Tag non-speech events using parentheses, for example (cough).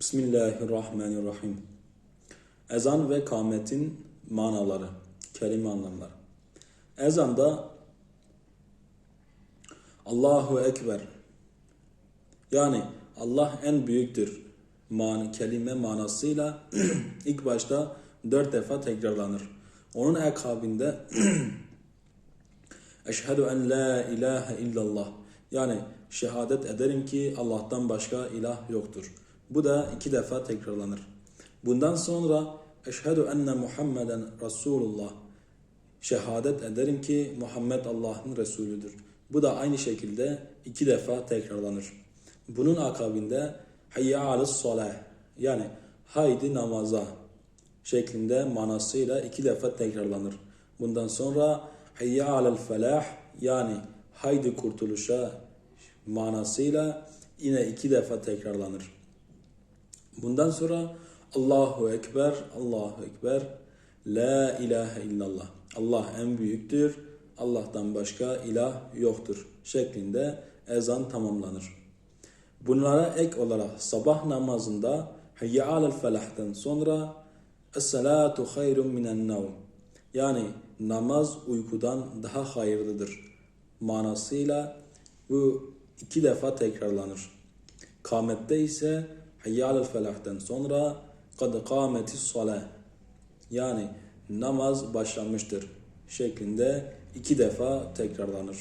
Bismillahirrahmanirrahim. Ezan ve kâmetin manaları, kelime anlamları. Ezanda Allahu Ekber yani Allah en büyüktür man kelime manasıyla (clears throat) ilk başta dört defa tekrarlanır. Onun akabinde (clears throat) Eşhedü en la ilahe illallah yani şehadet ederim ki Allah'tan başka ilah yoktur. Bu da iki defa tekrarlanır. Bundan sonra Eşhedü enne Muhammeden Resulullah şehadet ederim ki Muhammed Allah'ın Resulüdür. Bu da aynı şekilde iki defa tekrarlanır. Bunun akabinde Hayya alis salah yani haydi namaza şeklinde manasıyla iki defa tekrarlanır. Bundan sonra Hayya alel felah yani haydi kurtuluşa manasıyla yine iki defa tekrarlanır. Bundan sonra Allahu Ekber, Allahu Ekber, La ilahe illallah. Allah en büyüktür, Allah'tan başka ilah yoktur şeklinde ezan tamamlanır. Bunlara ek olarak sabah namazında Hayya alel felah'tan sonra Es-salatu hayrun minen nevm. Yani namaz uykudan daha hayırlıdır manasıyla bu iki defa tekrarlanır. Kâmette ise Hayya alel felah'tan sonra kad kâmetis salah. Yani namaz başlamıştır şeklinde iki defa tekrarlanır.